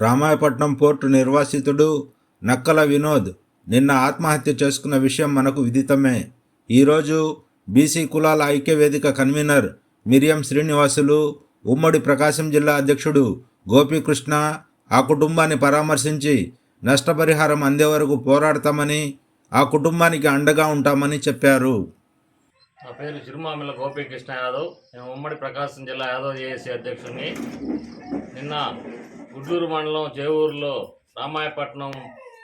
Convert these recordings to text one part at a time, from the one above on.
Ramayapatnam port నిర్వాసితుడు నక్కల వినోద్ నిన్న ఆత్మహత్య చేసుకున్న విషయం మనకు విదితమే. ఈరోజు బీసీ కులాల ఐక్యవేదిక కన్వీనర్ మిరియం శ్రీనివాసులు ఉమ్మడి ప్రకాశం జిల్లా అధ్యక్షుడు గోపీకృష్ణ ఆ కుటుంబాన్ని పరామర్శించి నష్టపరిహారం అందే వరకు పోరాడతామని ఆ కుటుంబానికి అండగా ఉంటామని చెప్పారు. నా పేరు చిరుమామిల గోపీకృష్ణ యాదవ్. నేను ఉమ్మడి ప్రకాశం జిల్లా యాదవ్ జేఏసీ అధ్యక్షుడిని. నిన్న గుడ్లూరు మండలం జేవూరులో రామాయపట్నం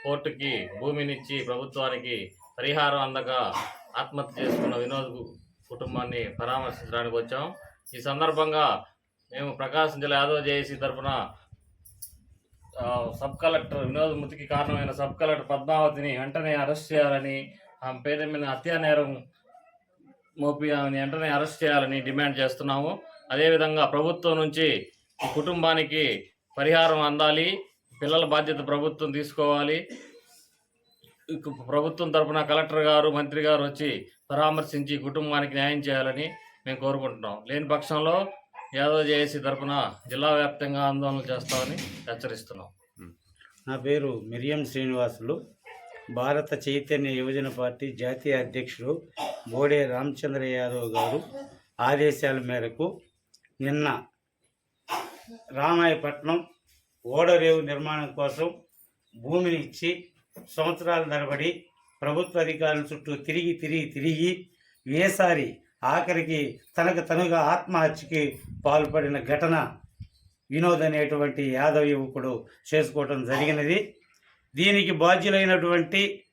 పోర్టుకి భూమినిచ్చి ప్రభుత్వానికి పరిహారం అందక ఆత్మహత్య చేసుకున్న వినోద్ కుటుంబాన్ని పరామర్శించడానికి వచ్చాం. ఈ సందర్భంగా మేము ప్రకాశం జిల్లా యాదవ్ జేఏసీ తరఫున సబ్ కలెక్టర్ వినోద్ మృతికి కారణమైన సబ్ కలెక్టర్ పద్మావతిని వెంటనే అరెస్ట్ చేయాలని ఆమె పేద మీద హత్యా నేరం మోపి ఆమెని వెంటనే అరెస్ట్ చేయాలని డిమాండ్ చేస్తున్నాము. అదేవిధంగా ప్రభుత్వం నుంచి ఈ కుటుంబానికి పరిహారం అందాలి పిల్లల బాధ్యత ప్రభుత్వం తీసుకోవాలి. ప్రభుత్వం తరఫున కలెక్టర్ గారు మంత్రి గారు వచ్చి పరామర్శించి కుటుంబానికి న్యాయం చేయాలని మేము కోరుకుంటున్నాం. లేని పక్షంలో యాదవ్ జేఏసీ తరఫున జిల్లా వ్యాప్తంగా ఆందోళన చేస్తామని హెచ్చరిస్తున్నాం. నా పేరు మిరియం శ్రీనివాసులు. భారత చైతన్య యువజన పార్టీ జాతీయ అధ్యక్షుడు బోడే రామచంద్ర యాదవ్ గారు ఆదేశాల మేరకు నిన్న రామాయపట్నం ఓడరేవు నిర్మాణం కోసం భూమిని ఇచ్చి సంవత్సరాల తరబడి ప్రభుత్వ అధికారుల చుట్టూ తిరిగి తిరిగి తిరిగి ఏసారి ఆఖరికి తనకు తనుగా ఆత్మహత్యకి పాల్పడిన ఘటన వినోద్ అనేటువంటి యాదవ్ యువకుడు చేసుకోవటం జరిగినది. దీనికి బాధ్యులైనటువంటి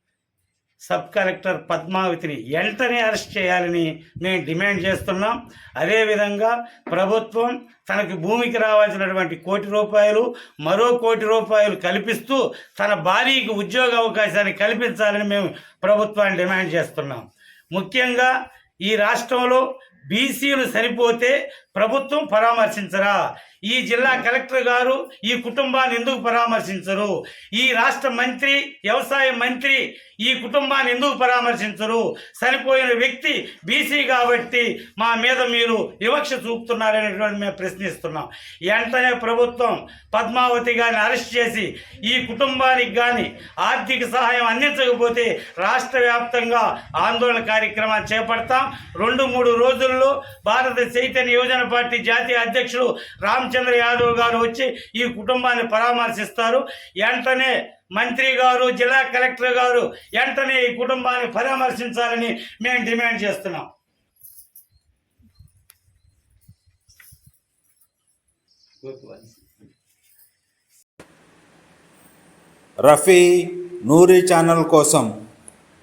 సబ్ కలెక్టర్ పద్మావతిని వెంటనే అరెస్ట్ చేయాలని మేము డిమాండ్ చేస్తున్నాం. అదేవిధంగా ప్రభుత్వం తనకి భూమికి రావాల్సినటువంటి కోటి రూపాయలు మరో కోటి రూపాయలు కల్పిస్తూ తన భార్యకి ఉద్యోగ అవకాశాన్ని కల్పించాలని మేము ప్రభుత్వాన్ని డిమాండ్ చేస్తున్నాం. ముఖ్యంగా ఈ రాష్ట్రంలో బీసీలు సరిపోతే ప్రభుత్వం పరామర్శించరా? ఈ జిల్లా కలెక్టర్ గారు ఈ కుటుంబాన్ని ఎందుకు పరామర్శించరు? ఈ రాష్ట్ర మంత్రి వ్యవసాయ మంత్రి ఈ కుటుంబాన్ని ఎందుకు పరామర్శించరు? చనిపోయిన వ్యక్తి బీసీ కాబట్టి మా మీద మీరు వివక్ష చూపుతున్నారనేటువంటి మేము ప్రశ్నిస్తున్నాం. వెంటనే ప్రభుత్వం పద్మావతి గారిని అరెస్ట్ చేసి ఈ కుటుంబానికి కానీ ఆర్థిక సహాయం అందించకపోతే రాష్ట్ర వ్యాప్తంగా ఆందోళన కార్యక్రమాన్ని చేపడతాం. రెండు మూడు రోజుల్లో భారత చైతన్య యోజన పార్టీ జాతీయ అధ్యక్షుడు రామచంద్ర యాదవ్ గారు వచ్చి ఈ కుటుంబాన్ని పరామర్శిస్తారు. వెంటనే మంత్రి గారు జిల్లా కలెక్టర్ గారు వెంటనే ఈ కుటుంబాన్ని పరామర్శించాలని మేము డిమాండ్ చేస్తున్నాం. రఫీ నూరి ఛానల్ కోసం